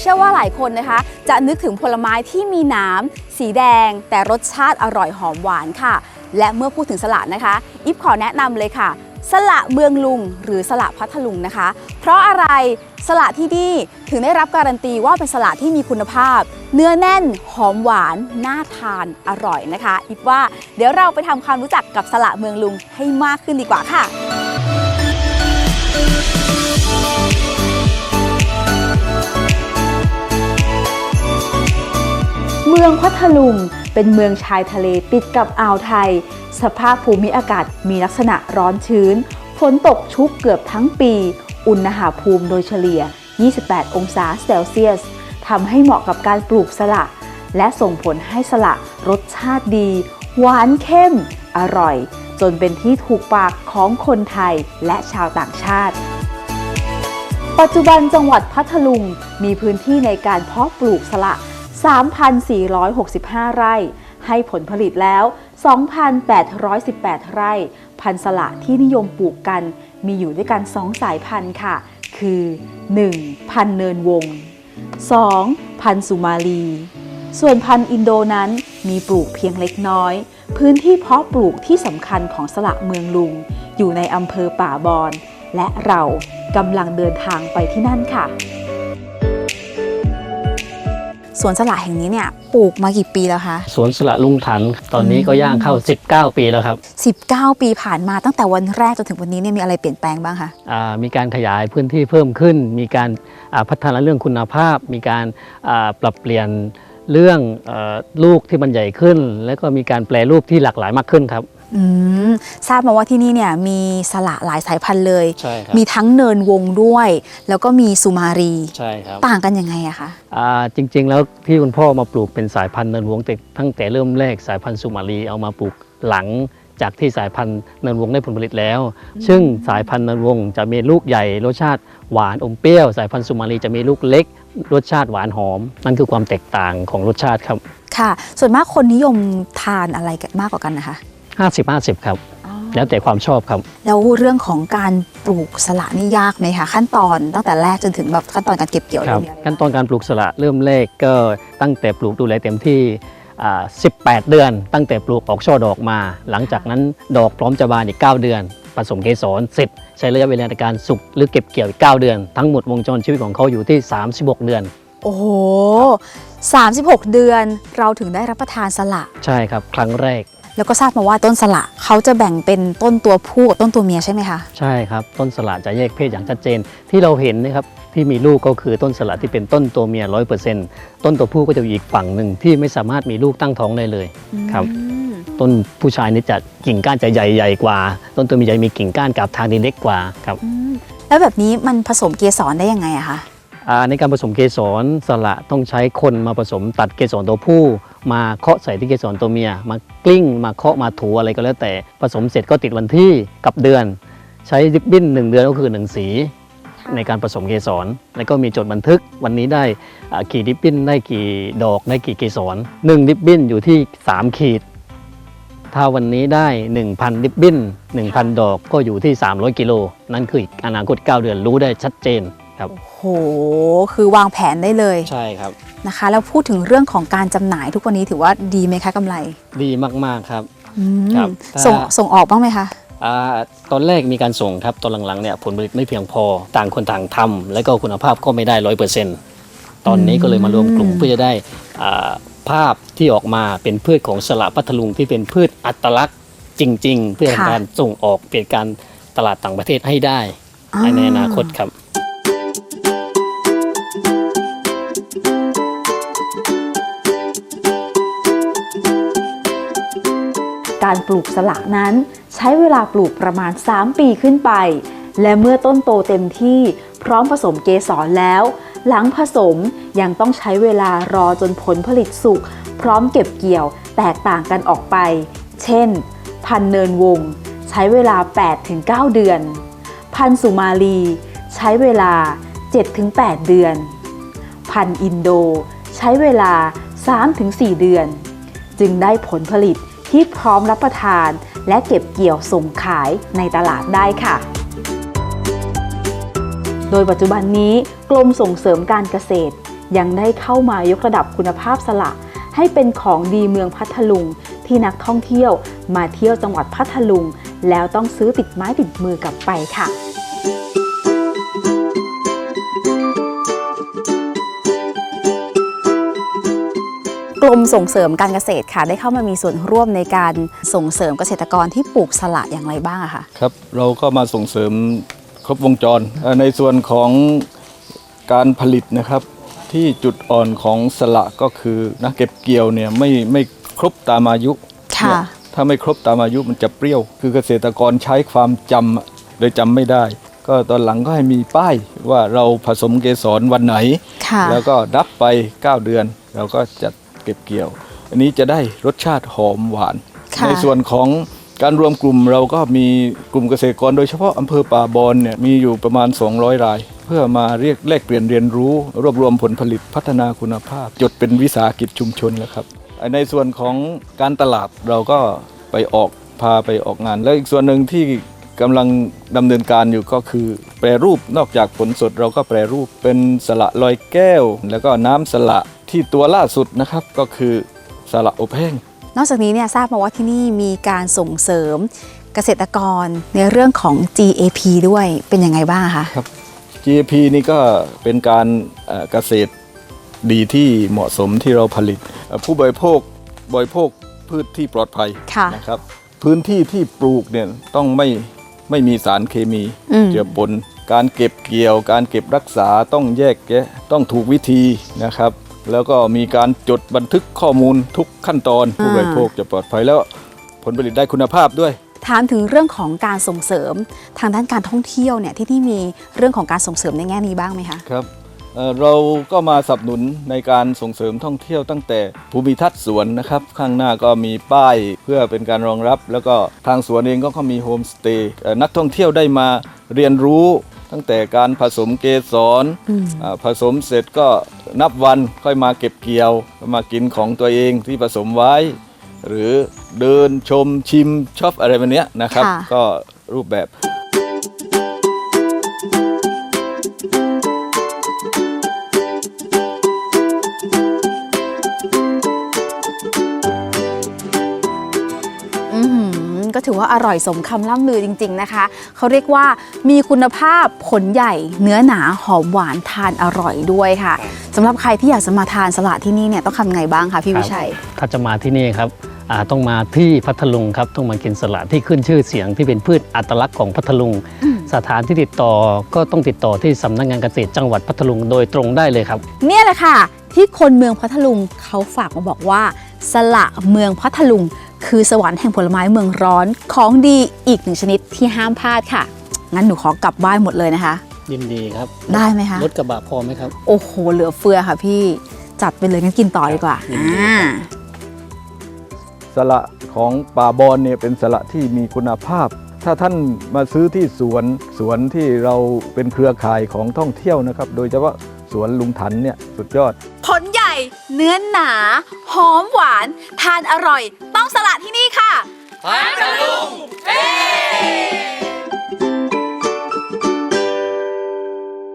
เชื่อว่าหลายคนนะคะ จะนึกถึงผลไม้ที่มีหน้ำสีแดง แต่รสชาติอร่อยหอมหวานค่ะ และเมื่อพูดถึงสละนะคะอิฟขอแนะนำเลยค่ะ สละเมืองลุง หรือสละพัทลุงนะคะ เพราะอะไรสละที่นี่ถึงได้รับการันตีว่าเป็นสละที่มีคุณภาพ เนื้อแน่นหอมหวานน่าทานอร่อยนะคะอิฟว่าเดี๋ยวเราไปทำความรู้จักกับสละเมืองลุงให้มากขึ้นดีกว่าค่ะ มืองพัทลุง เป็นเมืองชายทะเลติดกับอ่าวไทย สภาพภูมิอากาศมีลักษณะร้อนชื้น ฝนตกชุกเกือบทั้งปี อุณหภูมิโดยเฉลี่ย 28 องศาเซลเซียสทำให้เหมาะกับการปลูกสละ และส่งผลให้สละรสชาติดี หวานเข้ม อร่อย จนเป็นที่ถูกปากของคนไทยและชาวต่างชาติ ปัจจุบันจังหวัดพัทลุงมีพื้นที่ในการเพาะปลูกสละ 3,465 ไร่ ให้ผลผลิตแล้ว 2,818 ไร่ พันธุ์สละที่นิยมปลูกกันมีอยู่ด้วยกัน 2 สายพันธุ์ค่ะ คือ 1. พันธุ์เนินวง 2. พันธุ์สุมาลี ส่วนพันธุ์อินโดนั้นมีปลูกเพียงเล็กน้อย พื้นที่เพาะปลูกที่สำคัญของสละเมืองลุง อยู่ในอำเภอป่าบอน และเรากำลังเดินทางไปที่นั่นค่ะ สวนสละแห่งนี้เนี่ยปลูกมากี่ปีแล้วคะ สวนสละลุงถัน ตอนนี้ก็ย่างเข้า 19 ปีแล้วครับ 19 ปีผ่านมาตั้งแต่วันแรกจนถึงวันนี้เนี่ยมีอะไรเปลี่ยนแปลงบ้างคะอ่ามีการขยายพื้นที่เพิ่มขึ้น มีการอ่าพัฒนาเรื่องคุณภาพ มีการอ่าปรับเปลี่ยนเรื่องเออลูกที่มันใหญ่ขึ้น แล้วก็มีการแปลรูปที่หลากหลายมากขึ้นครับ อืมทราบมาว่าที่นี่เนี่ยมีสละหลายสายพันธุ์เลย ใช่ครับ มีทั้งเนินวงด้วย แล้วก็มีสุมารี ใช่ครับต่างกันยังไงอะคะ อ่าจริง ๆ แล้วที่คุณพ่อมาปลูกเป็นสายพันธุ์เนินวงแต่ตั้งแต่เริ่มแรกสายพันธุ์สุมาลีเอามาปลูกหลังจากที่สายพันธุ์เนินวงได้ผลผลิตแล้ว ซึ่งสายพันธุ์เนินวงจะมีลูกใหญ่รสชาติหวานอมเปรี้ยว สายพันธุ์สุมาลีจะมีลูกเล็ก รสชาติหวานหอม นั่นคือความแตกต่างของรสชาติครับ ค่ะ ส่วนมากคนนิยมทานอะไรกันมากกว่ากันนะคะ 50-50 ครับ แล้วแต่ความชอบครับ แล้วเรื่องของการปลูกสละนี่ยากไหมคะขั้นตอนตั้งแต่แรกจนถึงแบบขั้นตอนการเก็บเกี่ยวครับเยมีอะไรขั้นตอนการปลูกสละเริ่มแรกก็ตั้งแต่ปลูกดูแลเต็มที่อ่า18 เดือน ตั้งแต่ปลูกออกช่อดอกมา หลังจากนั้นดอกพร้อมจะบานอีก 9 เดือน ผสมเกสรเสร็จ ใช้ระยะเวลาในการสุกหรือเก็บเกี่ยวอีก 9 เดือน ทั้งหมดวงจรชีวิตของเขาอยู่ที่ 36 เดือน โอ้โห36 เดือนเราถึงได้รับประทานสละ ใช่ครับ ครั้งแรก แล้วก็ทราบมาว่าต้นสละเขาจะแบ่งเป็นต้นตัวผู้กับต้นตัวเมียใช่ไหมคะ ใช่ครับ ต้นสละจะแยกเพศอย่างชัดเจน ที่เราเห็นนะครับที่มีลูกก็คือต้นสละที่เป็นต้นตัวเมียร้อยเปอร์เซ็นต์ต้นตัวผู้ก็จะอยู่อีกฝั่งหนึ่งที่ไม่สามารถมีลูกตั้งท้องได้เลยครับอืมต้นผู้ชายนี่จะกิ่งก้านจะใหญ่ใหญ่กว่า ต้นตัวเมียจะมีกิ่งก้านกับทางที่เล็กกว่าครับอืมแล้วแบบนี้มันผสมเกสรได้ยังไงอะคะอ่า ในการผสมเกสรสละต้องใช้คนมาผสมตัดเกสรตัวผู้ มาเคาะใส่ที่เกสรตัวเมีย มากลิ้ง มาเคาะมาถูอะไรก็แล้วแต่ผสมเสร็จก็ติดวันที่กับเดือน ใช้ริบบิ้นหนึ่งเดือนก็คือหนึ่งสี ในการผสมเกสรแล้วก็มีจดบันทึกวันนี้ได้อ่ากี่ริบบิ้นได้กี่ดอกได้กี่เกสรหนึ่งริบบิ้นอยู่ที่ 3 ขีด ถ้าวันนี้ได้ 1,000ริบบิ้น1,000 ดอกก็อยู่ที่ 300 กิโลนั่นคืออีกอนาคต 9 เดือนรู้ได้ชัดเจน ครับโหคือวางแผนได้เลยใช่ครับนะคะ แล้วพูดถึงเรื่องของการจำหน่ายทุกวันนี้ถือว่าดีไหมคะกำไร ดีมากๆครับอืมครับถ้าส่งส่งออกบ้างไหมคะอาตอนแรกมีการส่งครับตอนหลังๆเนี่ยผลผลิตไม่เพียงพอต่างคนต่างทำแล้วก็คุณภาพก็ไม่ได้ร้อยเปอร์เซ็นต์ตอนนี้ก็เลยมารวมกลุ่มอืมเพื่อจะได้อ่าภาพที่ออกมาเป็นพืชของสละพัทลุงที่เป็นพืชอัตลักษณ์จริง ๆ เพื่อการส่งออกเป็นการตลาดต่างประเทศให้ได้ในอนาคตครับ การปลูกสละนั้น ใช้เวลาปลูกประมาณ 3 ปีขึ้นไป และเมื่อต้นโตเต็มที่พร้อมผสมเกสรแล้ว หลังผสมยังต้องใช้เวลารอจนผลผลิตสุก พร้อมเก็บเกี่ยวแตกต่างกันออกไป เช่น พันเนินวง ใช้เวลา 8-9 เดือน พันสุมาลี ใช้เวลา 7-8 เดือน พันอินโด ใช้เวลา 3-4 เดือน จึงได้ผลผลิต ที่พร้อมรับประทาน และเก็บเกี่ยวส่งขายในตลาดได้ค่ะ โดยปัจจุบันนี้กรมส่งเสริมการเกษตร ยังได้เข้ามายกระดับคุณภาพสละ ให้เป็นของดีเมืองพัทลุง ที่นักท่องเที่ยวมาเที่ยวจังหวัดพัทลุง แล้วต้องซื้อติดไม้ติดมือกลับไปค่ะ กรมส่งเสริมการเกษตรค่ะ ได้เข้ามามีส่วนร่วมในการส่งเสริมเกษตรกรที่ปลูกสละอย่างไรบ้างอะคะครับเราก็มาส่งเสริมครบวงจรเอ่อในส่วนของการผลิตนะครับที่จุดอ่อนของสละก็คือนะเก็บเกี่ยวเนี่ยไม่ไม่ครบตามอายุค่ะเนี่ยถ้าไม่ครบตามอายุมันจะเปรี้ยว คือเกษตรกรใช้ความจำอะเลยจำไม่ได้ ก็ตอนหลังก็ให้มีป้ายว่าเราผสมเกสรวันไหนค่ะแล้วก็นับไป 9 เดือน เราก็จะ เก็บเกี่ยว อันนี้จะได้รสชาติหอมหวาน ค่ะ ในส่วนของการรวมกลุ่มเราก็มีกลุ่มเกษตรกร โดยเฉพาะอำเภอป่าบอนเนี่ยมีอยู่ประมาณ 200 ราย เพื่อมาเรียกแลกเปลี่ยนเรียนรู้ รวบรวมผลผลิตพัฒนาคุณภาพ จดเป็นวิสาหกิจชุมชนแล้วครับ ในส่วนของการตลาดเราก็ไปออกพาไปออกงาน แล้วอีกส่วนหนึ่งที่กำลังดำเนินการอยู่ก็คือ แปรรูปนอกจากผลสดเราก็แปรรูปเป็นสละลอยแก้ว แล้วก็น้ำสละ ที่ตัวล่าสุดนะครับก็คือสละอบแห้ง นอกจากนี้เนี่ยทราบมาว่าที่นี่มีการส่งเสริมเกษตรกรในเรื่องของ GAP ด้วยเป็นยังไงบ้างคะ GAP นี่ก็เป็นการเอ่อเกษตรดีที่เหมาะสมที่เราผลิตเอ่อผู้บริโภคบริโภคพืชที่ปลอดภัยค่ะนะครับ พื้นที่ที่ปลูกเนี่ยต้องไม่ไม่มีสารเคมีอืมเจือปนการเก็บเกี่ยว การเก็บรักษาต้องแยกแยะต้องถูกวิธีนะครับ แล้วก็มีการจดบันทึกข้อมูลทุกขั้นตอนผู้บริโภคจะปลอดภัยแล้วผลผลิตได้คุณภาพด้วย ถามถึงเรื่องของการส่งเสริมทางด้านการท่องเที่ยวเนี่ยที่นี่มีเรื่องของการส่งเสริมในแง่นี้บ้างไหมคะครับเอ่อเราก็มาสนับสนุนในการส่งเสริมท่องเที่ยวตั้งแต่ภูมิทัศน์สวนนะครับ ข้างหน้าก็มีป้ายเพื่อเป็นการรองรับ แล้วก็ทางสวนเองก็ก็มีโฮมสเตย์เอ่อนักท่องเที่ยวได้มาเรียนรู้ ตั้งแต่การผสมเกสรอืมอ่าผสมเสร็จก็นับวันค่อยมาเก็บเกี่ยวมากินของตัวเองที่ผสมไว้ หรือเดินชมชิมชอบอะไรแบบเนี้ยนะครับค่ะก็รูปแบบอื้อหือ ก็ถือว่าอร่อยสมคำล่ำลือจริง ๆนะคะ เขาเรียกว่ามีคุณภาพผลใหญ่ เนื้อหนาหอมหวานทานอร่อยด้วยค่ะสำหรับใครที่อยากจะมาทานสละที่นี่เนี่ยต้องทำไงบ้างคะพี่วิชัย ถ้าจะมาที่นี่ครับอ่าต้องมาที่พัทลุงครับต้องมากินสละที่ขึ้นชื่อเสียงที่เป็นพืชอัตลักษณ์ของพัทลุง สถานที่ติดต่อก็ต้องติดต่อที่สำนักงานเกษตรจังหวัดพัทลุงโดยตรงได้เลยครับ เนี่ยแหละค่ะ ที่คนเมืองพัทลุงเขาฝากมาบอกว่า สละเมืองพัทลุง คือสวรรค์แห่งผลไม้เมืองร้อนของดีอีกหนึ่งชนิดที่ห้ามพลาดค่ะ งั้นหนูขอกลับบ้านหมดเลยนะคะ ยินดีครับได้ไหมคะ รถกระบะพอไหมครับ โอ้โห เหลือเฟือค่ะพี่จัดไปเลยงั้นกินต่อดีกว่ายินดีอ่าสละของป่าบอนเนี่ยเป็นสละที่มีคุณภาพ ถ้าท่านมาซื้อที่สวนสวนที่เราเป็นเครือข่ายของท่องเที่ยวนะครับ โดยเฉพาะสวนลุงถันเนี่ยสุดยอด ผลใหญ่ เนื้อหนา หอมหวาน ทานอร่อยต้อง สละที่นี่ค่ะ พัทลุงเฮ้